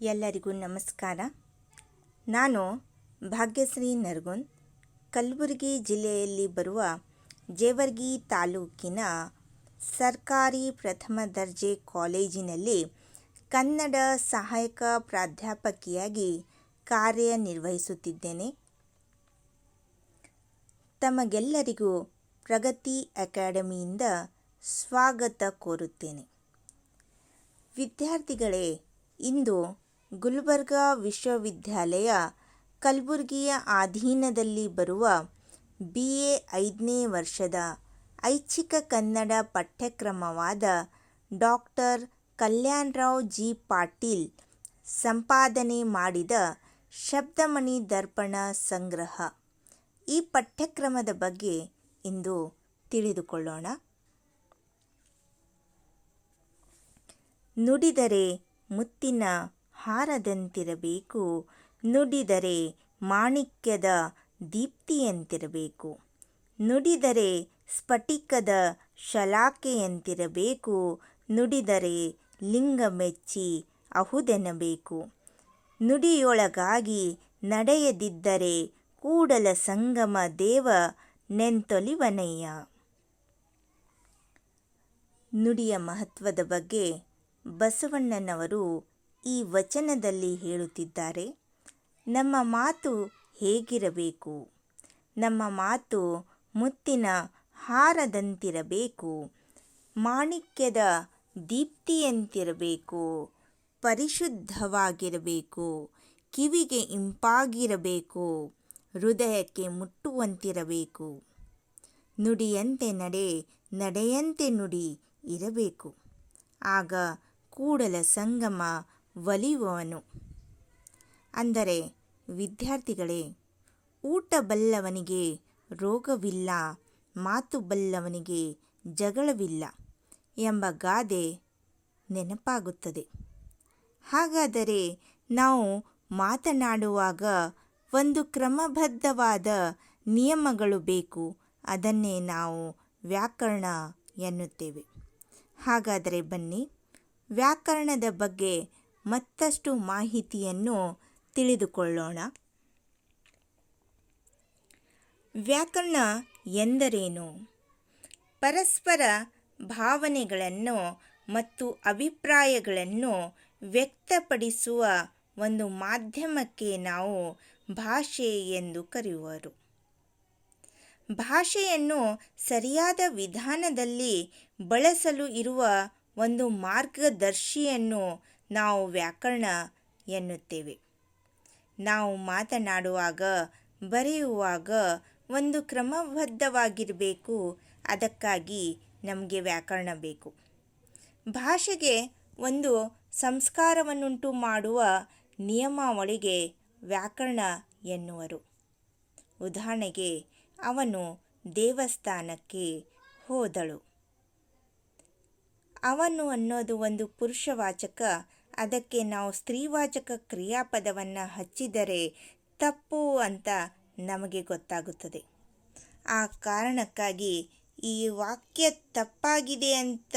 ಎಲ್ಲರಿಗೂ ನಮಸ್ಕಾರ. ನಾನು ಭಾಗ್ಯಶ್ರೀ ನರ್ಗುನ್, ಕಲಬುರಗಿ ಜಿಲ್ಲೆಯಲ್ಲಿ ಬರುವ ಜೇವರ್ಗಿ ತಾಲೂಕಿನ ಸರ್ಕಾರಿ ಪ್ರಥಮ ದರ್ಜೆ ಕಾಲೇಜಿನಲ್ಲಿ ಕನ್ನಡ ಸಹಾಯಕ ಪ್ರಾಧ್ಯಾಪಕಿಯಾಗಿ ಕಾರ್ಯನಿರ್ವಹಿಸುತ್ತಿದ್ದೇನೆ. ತಮಗೆಲ್ಲರಿಗೂ ಪ್ರಗತಿ ಅಕಾಡೆಮಿಯಿಂದ ಸ್ವಾಗತ ಕೋರುತ್ತೇನೆ. ವಿದ್ಯಾರ್ಥಿಗಳೇ, ಇಂದು ಗುಲ್ಬರ್ಗಾ ವಿಶ್ವವಿದ್ಯಾಲಯ ಕಲಬುರಗಿಯ ಅಧೀನದಲ್ಲಿ ಬರುವ ಬಿ ಎ ಐದನೇ ವರ್ಷದ ಐಚ್ಛಿಕ ಕನ್ನಡ ಪಠ್ಯಕ್ರಮವಾದ ಡಾಕ್ಟರ್ ಕಲ್ಯಾಣರಾವ್ ಜಿ ಪಾಟೀಲ್ ಸಂಪಾದನೆ ಮಾಡಿದ ಶಬ್ದಮಣಿ ದರ್ಪಣ ಸಂಗ್ರಹ. ಈ ಪಠ್ಯಕ್ರಮದ ಬಗ್ಗೆ ಇಂದು ತಿಳಿದುಕೊಳ್ಳೋಣ. ನುಡಿದರೆ ಮುತ್ತಿನ ಹಾರದಂತಿರಬೇಕು ನುಡಿದರೆ ಮಾಣಿಕ್ಯದ ದೀಪ್ತಿಯಂತಿರಬೇಕು. ನುಡಿದರೆ ಸ್ಫಟಿಕದ ಶಲಾಕೆಯಂತಿರಬೇಕು ನುಡಿದರೆ ಲಿಂಗ ಮೆಚ್ಚಿ ಅಹುದೆನಬೇಕು. ನುಡಿಯೊಳಗಾಗಿ ನಡೆಯದಿದ್ದರೆ ಕೂಡಲ ಸಂಗಮ ದೇವ ನೆಂತೊಲಿವನಯ್ಯ. ನುಡಿಯ ಮಹತ್ವದ ಬಗ್ಗೆ ಬಸವಣ್ಣನವರು ಈ ವಚನದಲ್ಲಿ ಹೇಳುತ್ತಿದ್ದಾರೆ, ನಮ್ಮ ಮಾತು ಹೇಗಿರಬೇಕು? ನಮ್ಮ ಮಾತು ಮುತ್ತಿನ ಹಾರದಂತಿರಬೇಕು, ಮಾಣಿಕ್ಯದ ದೀಪ್ತಿಯಂತಿರಬೇಕು, ಪರಿಶುದ್ಧವಾಗಿರಬೇಕು, ಕಿವಿಗೆ ಇಂಪಾಗಿರಬೇಕು, ಹೃದಯಕ್ಕೆ ಮುಟ್ಟುವಂತಿರಬೇಕು. ನುಡಿಯಂತೆ ನಡೆ, ನಡೆಯಂತೆ ನುಡಿ ಇರಬೇಕು. ಆಗ ಕೂಡಲ ಸಂಗಮ ಒಲಿಯುವವನು. ಅಂದರೆ, ವಿದ್ಯಾರ್ಥಿಗಳೇ ಊಟ ಬಲ್ಲವನಿಗೆ ರೋಗವಿಲ್ಲ ಮಾತು ಬಲ್ಲವನಿಗೆ ಜಗಳವಿಲ್ಲ ಎಂಬ ಗಾದೆ ನೆನಪಾಗುತ್ತದೆ. ಹಾಗಾದರೆ ನಾವು ಮಾತನಾಡುವಾಗ ಒಂದು ಕ್ರಮಬದ್ಧವಾದ ನಿಯಮಗಳು ಬೇಕು, ಅದನ್ನೇ ನಾವು ವ್ಯಾಕರಣ ಎನ್ನುತ್ತೇವೆ. ಹಾಗಾದರೆ ಬನ್ನಿ, ವ್ಯಾಕರಣದ ಬಗ್ಗೆ ಮತ್ತಷ್ಟು ಮಾಹಿತಿಯನ್ನು ತಿಳಿದುಕೊಳ್ಳೋಣ. ವ್ಯಾಕರಣ ಎಂದರೇನು? ಪರಸ್ಪರ ಭಾವನೆಗಳನ್ನು ಮತ್ತು ಅಭಿಪ್ರಾಯಗಳನ್ನು ವ್ಯಕ್ತಪಡಿಸುವ ಒಂದು ಮಾಧ್ಯಮಕ್ಕೆ ನಾವು ಭಾಷೆ ಎಂದು ಕರೆಯುವರು. ಭಾಷೆಯನ್ನು ಸರಿಯಾದ ವಿಧಾನದಲ್ಲಿ ಬಳಸಲು ಇರುವ ಒಂದು ಮಾರ್ಗದರ್ಶಿಯನ್ನು ನಾವು ವ್ಯಾಕರಣ ಎನ್ನುತ್ತೇವೆ. ನಾವು ಮಾತನಾಡುವಾಗ, ಬರೆಯುವಾಗ ಒಂದು ಕ್ರಮಬದ್ಧವಾಗಿರಬೇಕು. ಅದಕ್ಕಾಗಿ ನಮಗೆ ವ್ಯಾಕರಣ ಬೇಕು. ಭಾಷೆಗೆ ಒಂದು ಸಂಸ್ಕಾರವನ್ನುಂಟು ಮಾಡುವ ನಿಯಮಾವಳಿಗೆ ವ್ಯಾಕರಣ ಎನ್ನುವರು. ಉದಾಹರಣೆಗೆ, ಅವನು ದೇವಸ್ಥಾನಕ್ಕೆ ಹೋದಳು. ಅವನು ಅನ್ನೋದು ಒಂದು ಪುರುಷವಾಚಕ ಅದಕ್ಕೆ ನಾವು ಸ್ತ್ರೀವಾಚಕ ಕ್ರಿಯಾಪದವನ್ನು ಹಚ್ಚಿದರೆ ತಪ್ಪು ಅಂತ ನಮಗೆ ಗೊತ್ತಾಗುತ್ತದೆ. ಆ ಕಾರಣಕ್ಕಾಗಿ ಈ ವಾಕ್ಯ ತಪ್ಪಾಗಿದೆ ಅಂತ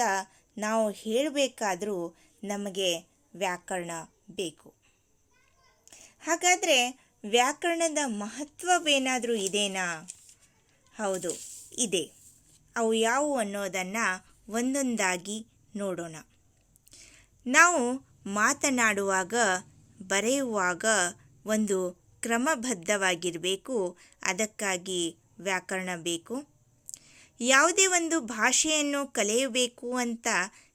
ನಾವು ಹೇಳಬೇಕಾದರೂ ನಮಗೆ ವ್ಯಾಕರಣ ಬೇಕು. ಹಾಗಾದರೆ ವ್ಯಾಕರಣದ ಮಹತ್ವವೇನಾದರೂ ಇದೇನಾ? ಹೌದು, ಇದೆ. ಅವು ಯಾವುವು ಅನ್ನೋದನ್ನು ಒಂದೊಂದಾಗಿ ನೋಡೋಣ. ನಾವು ಮಾತನಾಡುವಾಗ, ಬರೆಯುವಾಗ ಒಂದು ಕ್ರಮಬದ್ಧವಾಗಿರಬೇಕು. ಅದಕ್ಕಾಗಿ ವ್ಯಾಕರಣ ಬೇಕು. ಯಾವುದೇ ಒಂದು ಭಾಷೆಯನ್ನು ಕಲಿಯಬೇಕು ಅಂತ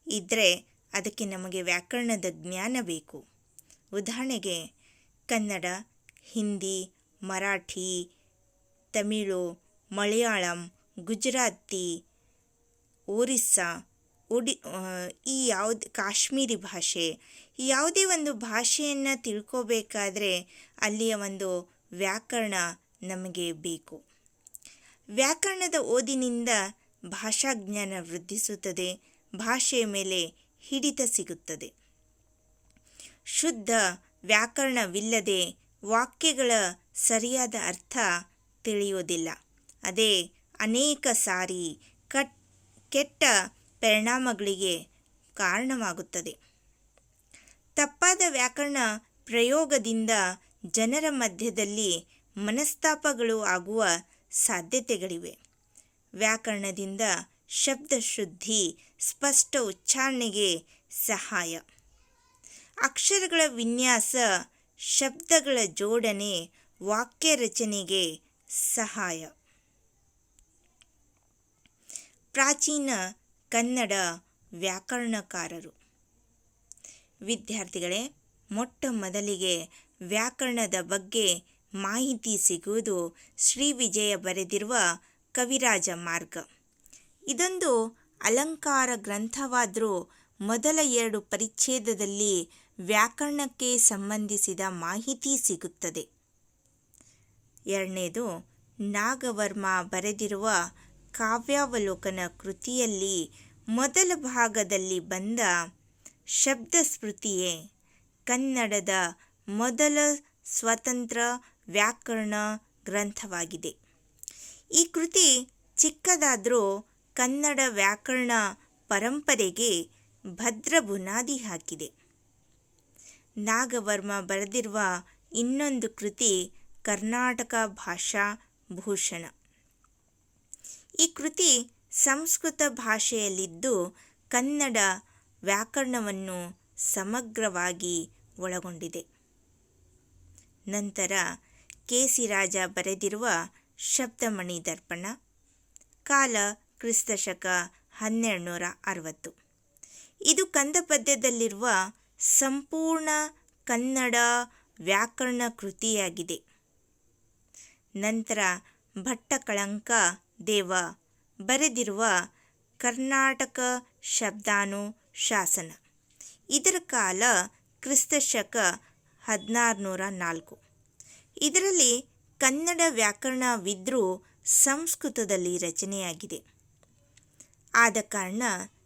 ಇದ್ದರೆ ಅದಕ್ಕೆ ನಮಗೆ ವ್ಯಾಕರಣದ ಜ್ಞಾನ ಬೇಕು. ಉದಾಹರಣೆಗೆ, ಕನ್ನಡ, ಹಿಂದಿ, ಮರಾಠಿ, ತಮಿಳು, ಮಲಯಾಳಂ, ಗುಜರಾತಿ, ಒರಿಸ್ಸಾ ಒಡಿ ಈ ಯಾವ್ದು ಕಾಶ್ಮೀರಿ ಭಾಷೆ ಯಾವುದೇ ಒಂದು ಭಾಷೆಯನ್ನು ತಿಳ್ಕೋಬೇಕಾದ್ರೆ ಅಲ್ಲಿಯ ಒಂದು ವ್ಯಾಕರಣ ನಮಗೆ ಬೇಕು. ವ್ಯಾಕರಣದ ಓದಿನಿಂದ ಭಾಷಾಜ್ಞಾನ ವೃದ್ಧಿಸುತ್ತದೆ, ಭಾಷೆಯ ಮೇಲೆ ಹಿಡಿತ ಸಿಗುತ್ತದೆ. ಶುದ್ಧ ವ್ಯಾಕರಣವಿಲ್ಲದೆ ವಾಕ್ಯಗಳ ಸರಿಯಾದ ಅರ್ಥ ತಿಳಿಯೋದಿಲ್ಲ. ಅದೇ ಅನೇಕ ಸಾರಿ ಕಟ್, ಕೆಟ್ಟ ಪರಿಣಾಮಗಳಿಗೆ ಕಾರಣವಾಗುತ್ತದೆ. ತಪ್ಪಾದ ವ್ಯಾಕರಣ ಪ್ರಯೋಗದಿಂದ ಜನರ ಮಧ್ಯದಲ್ಲಿ ಮನಸ್ತಾಪಗಳು ಆಗುವ ಸಾಧ್ಯತೆಗಳಿವೆ. ವ್ಯಾಕರಣದಿಂದ ಶಬ್ದ ಶುದ್ಧಿ ಸ್ಪಷ್ಟ ಉಚ್ಚಾರಣೆಗೆ ಸಹಾಯ. ಅಕ್ಷರಗಳ ವಿನ್ಯಾಸ, ಶಬ್ದಗಳ ಜೋಡಣೆ, ವಾಕ್ಯ ರಚನೆಗೆ ಸಹಾಯ. ಪ್ರಾಚೀನ ಕನ್ನಡ ವ್ಯಾಕರಣಕಾರರು. ವಿದ್ಯಾರ್ಥಿಗಳೇ, ಮೊಟ್ಟ ಮೊದಲಿಗೆ ವ್ಯಾಕರಣದ ಬಗ್ಗೆ ಮಾಹಿತಿ ಸಿಗುವುದು ಶ್ರೀ ವಿಜಯ ಬರೆದಿರುವ ಕವಿರಾಜ ಮಾರ್ಗ. ಇದೊಂದು ಅಲಂಕಾರ ಗ್ರಂಥವಾದರೂ ಮೊದಲ ಎರಡು ಪರಿಚ್ಛೇದದಲ್ಲಿ ವ್ಯಾಕರಣಕ್ಕೆ ಸಂಬಂಧಿಸಿದ ಮಾಹಿತಿ ಸಿಗುತ್ತದೆ. ಎರಡನೇದು, ನಾಗವರ್ಮ ಬರೆದಿರುವ ಕಾವ್ಯಾವಲೋಕನ ಕೃತಿಯಲ್ಲಿ ಮೊದಲ ಭಾಗದಲ್ಲಿ ಬಂದ ಶಬ್ದ ಸ್ಮೃತಿಯೇ ಕನ್ನಡದ ಮೊದಲ ಸ್ವತಂತ್ರ ವ್ಯಾಕರಣ ಗ್ರಂಥವಾಗಿದೆ. ಈ ಕೃತಿ ಚಿಕ್ಕದಾದರೂ ಕನ್ನಡ ವ್ಯಾಕರಣ ಪರಂಪರೆಗೆ ಭದ್ರ ಬುನಾದಿ ಹಾಕಿದೆ. ನಾಗವರ್ಮ ಬರೆದಿರುವ ಇನ್ನೊಂದು ಕೃತಿ ಕರ್ನಾಟಕ ಭಾಷಾ ಭೂಷಣ. ಈ ಕೃತಿ ಸಂಸ್ಕೃತ ಭಾಷೆಯಲ್ಲಿದ್ದು ಕನ್ನಡ ವ್ಯಾಕರಣವನ್ನು ಸಮಗ್ರವಾಗಿ ಒಳಗೊಂಡಿದೆ. ನಂತರ ಕೆ ಸಿ ರಾಜ ಬರೆದಿರುವ ಶಬ್ದಮಣಿ ದರ್ಪಣ, ಕಾಲ ಕ್ರಿಸ್ತಶಕ ಹನ್ನೆರಡು ನೂರ ಅರವತ್ತು ಇದು ಕಂದ ಪದ್ಯದಲ್ಲಿರುವ ಸಂಪೂರ್ಣ ಕನ್ನಡ ವ್ಯಾಕರಣ ಕೃತಿಯಾಗಿದೆ. ನಂತರ ಭಟ್ಟಕಳಂಕ ದೇವ ಬರೆದಿರುವ ಕರ್ನಾಟಕ ಶಬ್ದಾನು ಶಾಸನ. ಇದರ ಕಾಲ ಕ್ರಿಸ್ತಶಕ ಹದಿನಾರುನೂರ ನಾಲ್ಕು. ಇದರಲ್ಲಿ ಕನ್ನಡ ವ್ಯಾಕರಣವಿದ್ರೂ ಸಂಸ್ಕೃತದಲ್ಲಿ ರಚನೆಯಾಗಿದೆ. ಆದ ಕಾರಣ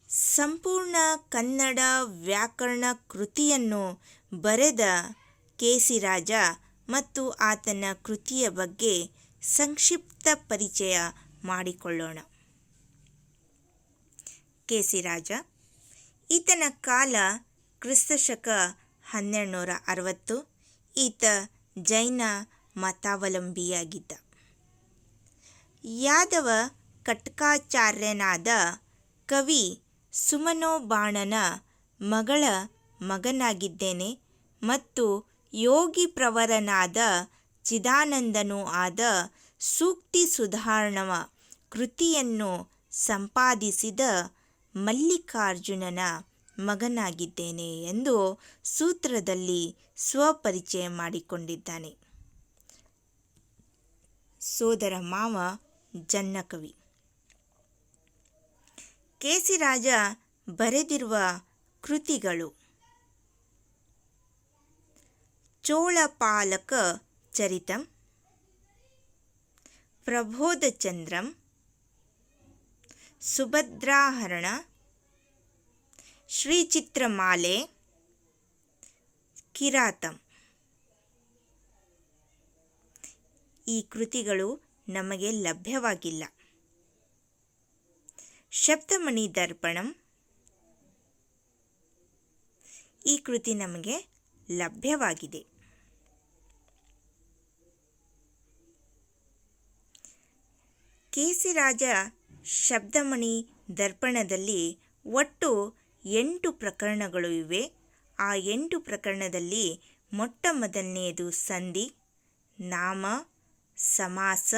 ಸಂಪೂರ್ಣ ಕನ್ನಡ ವ್ಯಾಕರಣ ಕೃತಿಯನ್ನು ಬರೆದ ಕೆ ಸಿ ರಾಜ ಮತ್ತು ಆತನ ಕೃತಿಯ ಬಗ್ಗೆ ಸಂಕ್ಷಿಪ್ತ ಪರಿಚಯ ಮಾಡಿಕೊಳ್ಳೋಣ. ಸಿ ರಾಜ ಈತನ ಕಾಲ ಕ್ರಿಸ್ತಶಕ ಹನ್ನೆರಡು ನೂರ ಅರವತ್ತು ಈತ ಜೈನ ಮತಾವಲಂಬಿಯಾಗಿದ್ದ. ಯಾದವ ಕಟ್ಕಾಚಾರ್ಯನಾದ ಕವಿ ಸುಮನೋಬಾಣನ ಮಗಳ ಮಗನಾಗಿದ್ದೇನೆ ಮತ್ತು ಯೋಗಿ ಪ್ರವರನಾದ ಚಿದಾನಂದನೂ ಆದ ಸೂಕ್ತಿ ಸುಧಾರಣವ ಕೃತಿಯನ್ನು ಸಂಪಾದಿಸಿದ ಮಲ್ಲಿಕಾರ್ಜುನನ ಮಗನಾಗಿದ್ದೇನೆ ಎಂದು ಸೂತ್ರದಲ್ಲಿ ಸ್ವಪರಿಚಯ ಮಾಡಿಕೊಂಡಿದ್ದಾನೆ. ಸೋದರ ಮಾವ ಜನ್ನಕವಿ. ಕೇಸಿರಾಜ ಬರೆದಿರುವ ಕೃತಿಗಳು. ಚೋಳಪಾಲಕ ಚರಿತಂ. ಪ್ರಬೋಧಚಂದ್ರಂ ಸುಭದ್ರಾಹರಣ. ಶ್ರೀಚಿತ್ರಮಾಲೆ, ಕಿರಾತಂ. ಈ ಕೃತಿಗಳು ನಮಗೆ ಲಭ್ಯವಾಗಿಲ್ಲ. ಶಬ್ದಮಣಿ ದರ್ಪಣಂ. ಈ ಕೃತಿ ನಮಗೆ ಲಭ್ಯವಾಗಿದೆ. ಕೇಸಿರಾಜ ಶಬ್ದಮಣಿ ದರ್ಪಣದಲ್ಲಿ ಒಟ್ಟು ಎಂಟು ಪ್ರಕರಣಗಳು ಇವೆ. ಆ ಎಂಟು ಪ್ರಕರಣದಲ್ಲಿ ಮೊಟ್ಟ ಮೊದಲನೆಯದು ಸಂಧಿ, ನಾಮ, ಸಮಾಸ,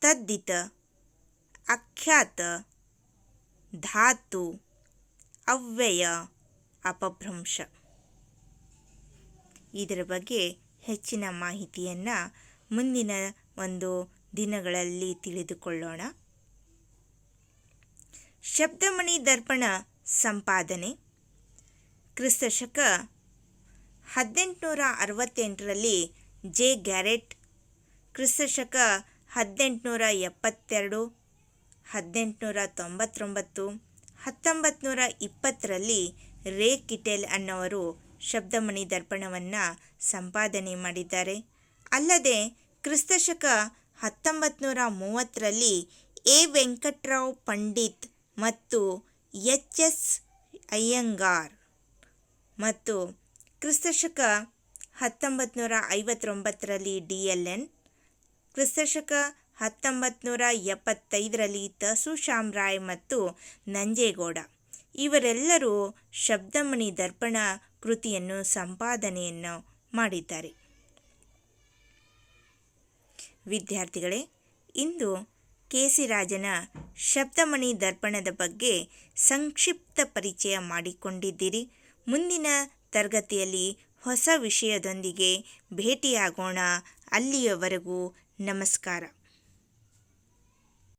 ತದ್ದಿತ, ಅಖ್ಯಾತ, ಧಾತು, ಅವ್ಯಯ, ಅಪಭ್ರಂಶ. ಇದರ ಬಗ್ಗೆ ಹೆಚ್ಚಿನ ಮಾಹಿತಿಯನ್ನು ಮುಂದಿನ ಒಂದು ದಿನಗಳಲ್ಲಿ ತಿಳಿದುಕೊಳ್ಳೋಣ. ಶಬ್ದಮಣಿ ದರ್ಪಣ ಸಂಪಾದನೆ. ಕ್ರಿಸ್ತಶಕ ಹದಿನೆಂಟುನೂರ ಅರವತ್ತೆಂಟರಲ್ಲಿ ಜೆ. ಗ್ಯಾರೆಟ್, ಕ್ರಿಸ್ತಶಕ ಹದಿನೆಂಟುನೂರ ಎಪ್ಪತ್ತೆರಡು ಹದಿನೆಂಟುನೂರ ತೊಂಬತ್ತೊಂಬತ್ತು ಹತ್ತೊಂಬತ್ತು ನೂರ ಇಪ್ಪತ್ತರಲ್ಲಿ ರೇ ಕಿಟೆಲ್ ಅನ್ನೋರು ಶಬ್ದಮಣಿ ದರ್ಪಣವನ್ನು ಸಂಪಾದನೆ ಮಾಡಿದ್ದಾರೆ. ಅಲ್ಲದೆ ಕ್ರಿಸ್ತಶಕ ಹತ್ತೊಂಬತ್ತು ನೂರ ಮೂವತ್ತರಲ್ಲಿ ಎ. ವೆಂಕಟರಾವ್ ಪಂಡಿತ್ ಮತ್ತು ಎಚ್ ಎಸ್ ಅಯ್ಯಂಗಾರ್ ಮತ್ತು ಕ್ರಿಸ್ತಶಕ ಹತ್ತೊಂಬತ್ತು ನೂರ ಐವತ್ತೊಂಬತ್ತರಲ್ಲಿ ಡಿ ಎಲ್ ಎನ್, ಕ್ರಿಸ್ತಶಕ ಹತ್ತೊಂಬತ್ತು ನೂರ ಎಪ್ಪತ್ತೈದರಲ್ಲಿ ತಸು ರಾಯ್ ಮತ್ತು ನಂಜೇಗೌಡ. ಇವರೆಲ್ಲರೂ ಶಬ್ದಮಣಿ ದರ್ಪಣ ಕೃತಿಯನ್ನು ಸಂಪಾದನೆಯನ್ನು ಮಾಡಿದ್ದಾರೆ. ವಿದ್ಯಾರ್ಥಿಗಳೇ, ಇಂದು ಕೆ ಸಿ ರಾಜನ ಶಬ್ದಮಣಿ ದರ್ಪಣದ ಬಗ್ಗೆ ಸಂಕ್ಷಿಪ್ತ ಪರಿಚಯ ಮಾಡಿಕೊಂಡಿದ್ದೀರಿ. ಮುಂದಿನ ತರಗತಿಯಲ್ಲಿ ಹೊಸ ವಿಷಯದೊಂದಿಗೆ ಭೇಟಿಯಾಗೋಣ. ಅಲ್ಲಿಯವರೆಗೂ ನಮಸ್ಕಾರ.